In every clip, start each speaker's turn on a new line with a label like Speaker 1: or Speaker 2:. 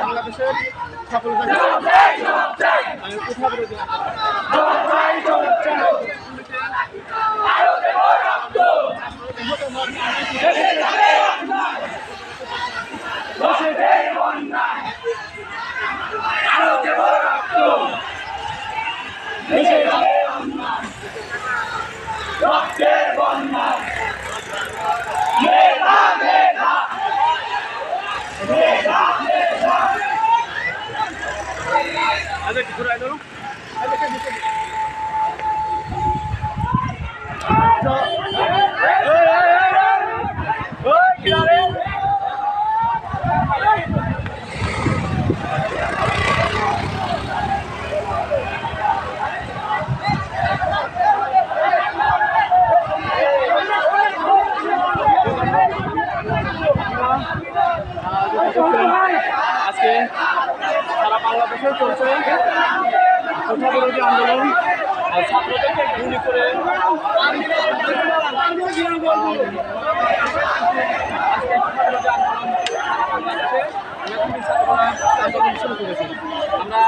Speaker 1: বাংলাদেশের সফলতা আজকে সারা বাংলাদেশে চলছে কোঠাবিরোধী আন্দোলন। ছাত্রদেরকে গুলি করে আমরা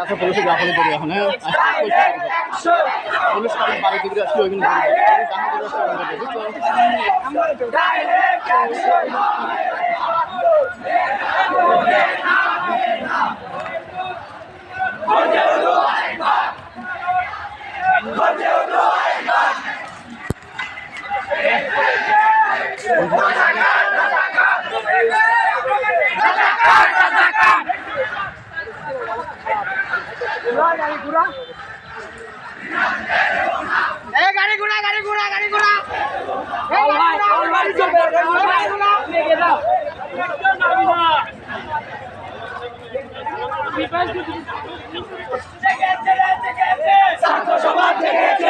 Speaker 1: আচ্ছা পুলিশে যা হলে পড়ে এখন পুলিশ কারণ বাড়ি দিকে আসলে
Speaker 2: ওই
Speaker 3: কিন্তু Yeah. থেকে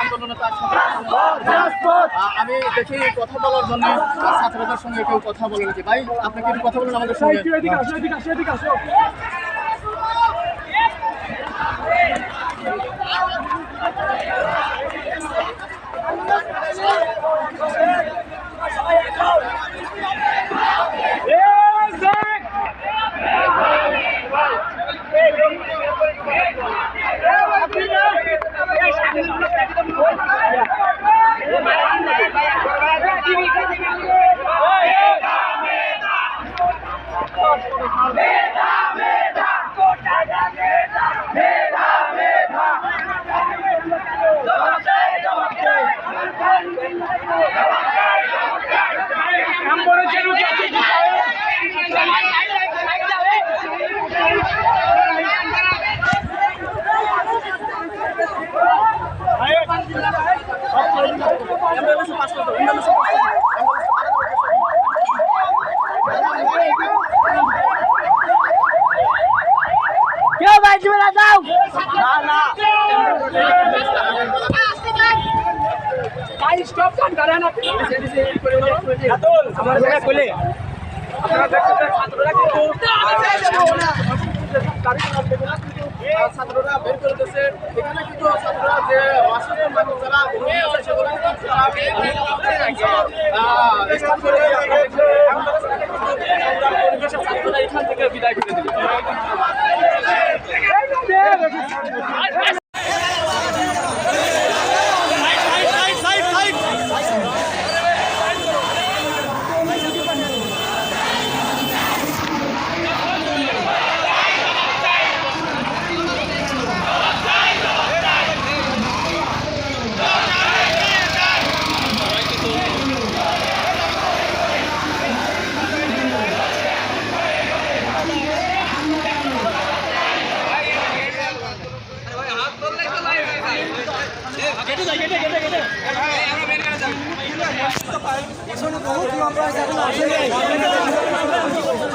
Speaker 3: আন্দোলনে তার আমি দেখি কথা বলার জন্য ছাত্রদের সঙ্গে কেউ কথা বলে নাকি ভাই আপনি কি একটু কথা বলেন আমাদের সঙ্গে?
Speaker 2: দিবে না করে না আমার জায়গা কইলে আপনারা দেখছেন ছাত্ররা কিন্তু
Speaker 3: ছাত্ররা বের করে দিচ্ছে এখানে কিন্তু ছাত্ররা যে অসহায় মানুষ যারা ঘুমিয়ে আছে করে আমরা দেখছি, থেকে কিন্তু সংগ্রাম পরিবেশে এখান দিল
Speaker 4: জবাব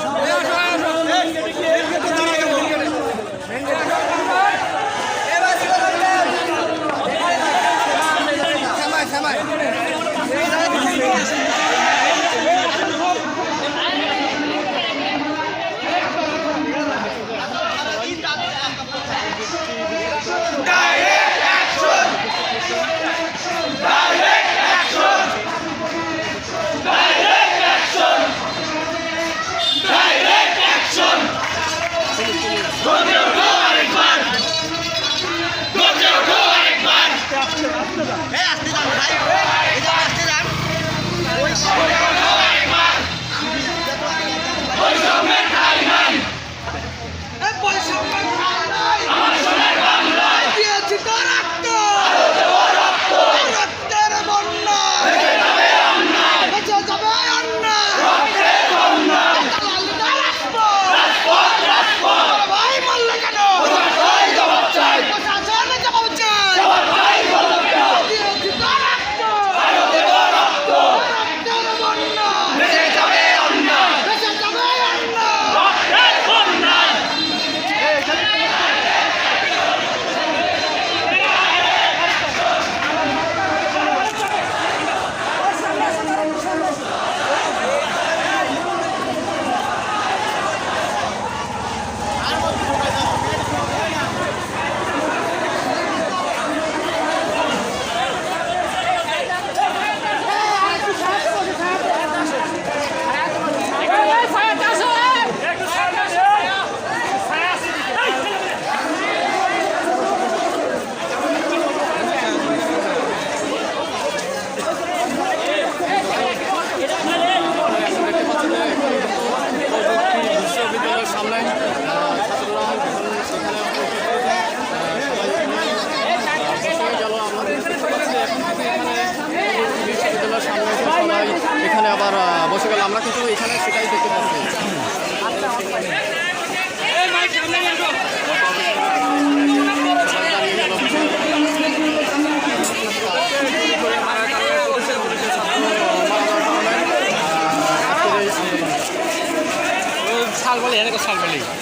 Speaker 5: সালমালি।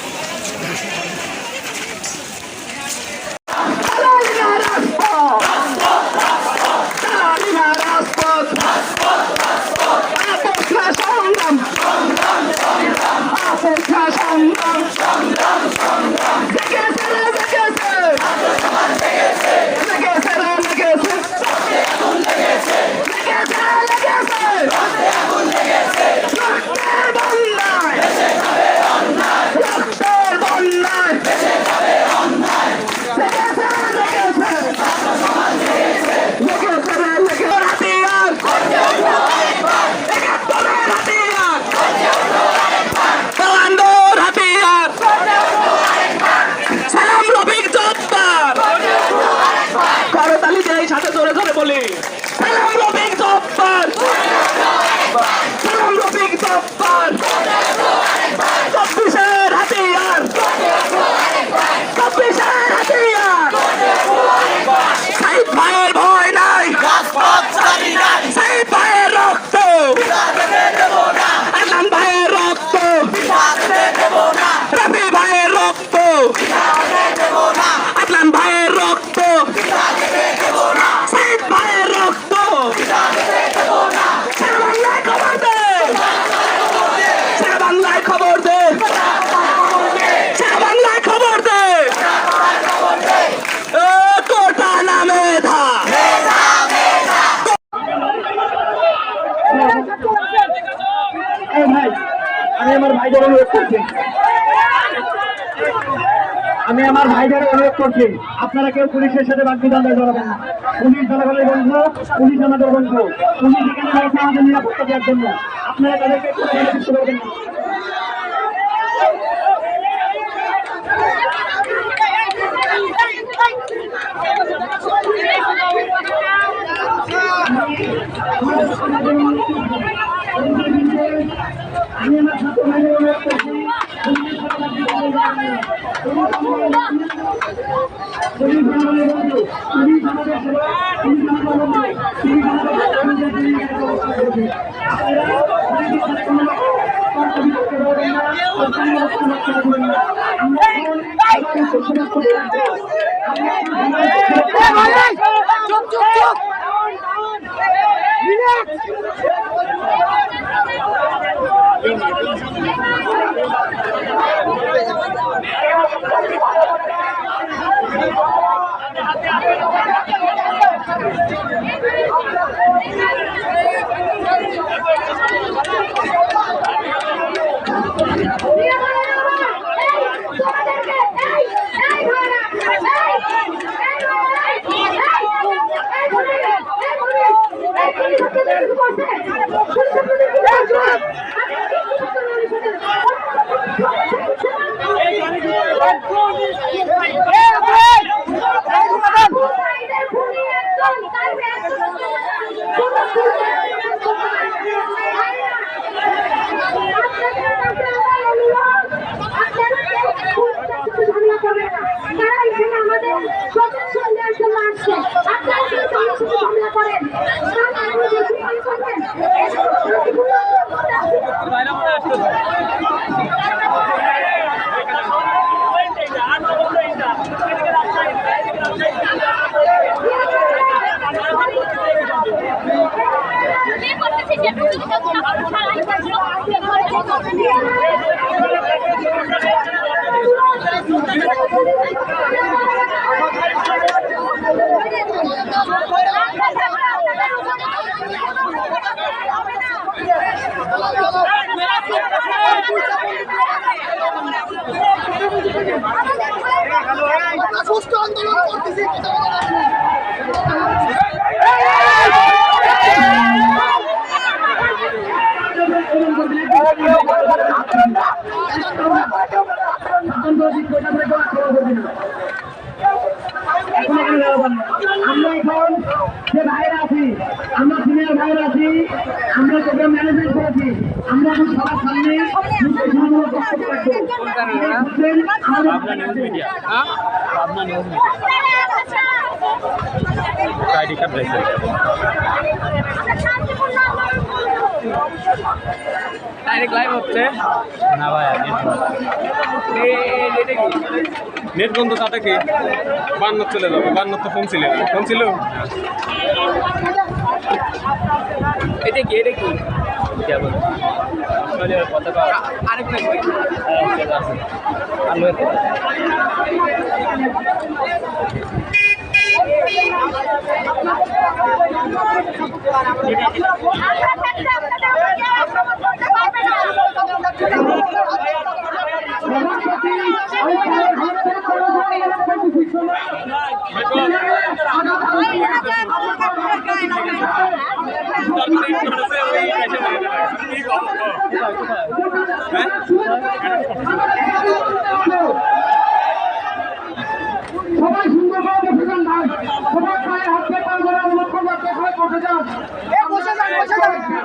Speaker 5: করছি আমি আমার ভাইদের অনুরোধ করছি, আপনারা কেউ পুলিশের সাথে বাগবিদন্ডে জড়াবেন না। পুলিশ জনগণের বন্ধু, পুলিশ আমাদের বন্ধু। পুলিশ এখানে আমাদের নিরাপত্তা দেওয়ার জন্য। আপনারা তাদেরকে করবেন। না
Speaker 1: I'm going to get Antonio's
Speaker 3: সুস্থ আন্দোলন করতেছি
Speaker 5: আমরা এখন যে ভাইরা আছি আমরা সিনিয়র ভাইরা আছি আমরা তোকে ম্যানেজমেন্ট করেছি আমরা এখন সবার সামনে
Speaker 1: আইডি কার্ড
Speaker 2: ডাইরেক্ট লাইভ হচ্ছে।
Speaker 5: না ভাই নেট বন্ধ। তাতে কি? বান্ন চলে যাবে বান্ন তো ফোন ছিল। ফোন ছিল?
Speaker 2: এটা কি এটা কি?
Speaker 5: কেবল
Speaker 2: আরেকটা
Speaker 1: সবাই সুন্দর করে বসে যান ভাই পায়ে হাত দিয়ে করে অনুরোধ করব বসে যান বসে যান বসে যান।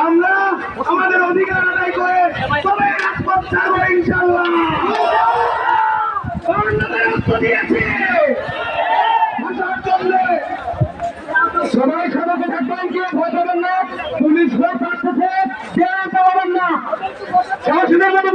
Speaker 1: আমরা আমাদের অধিকার আদায় করে তবে রাজপথ ইনশাল্লাহ দিয়েছে ভাষার জন্য সবাই সবাইকে থাকবেন কেউ ভয় পাবেন না সাহসীদের মতো